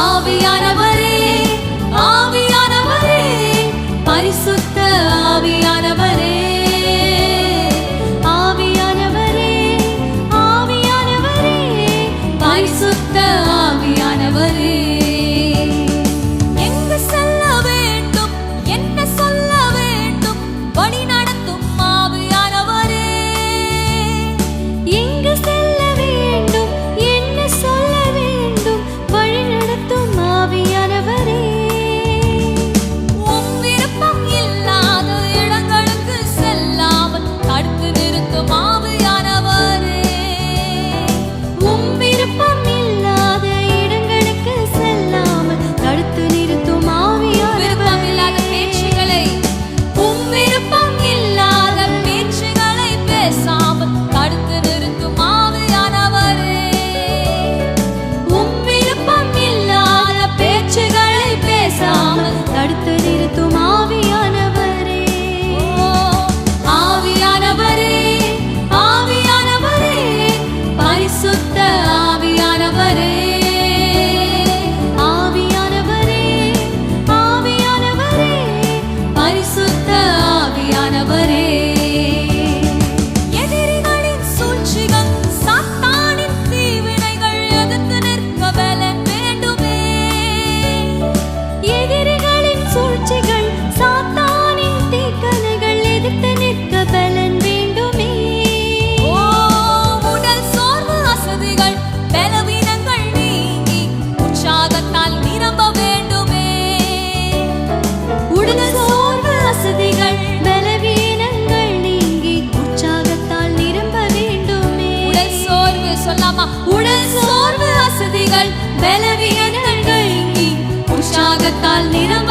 ஆவியானவரே ஆவியானவரே பரிசுத்த ஆவியானவர். பலவீனங்கள் நீ உற்சாகத்தால் நிறம்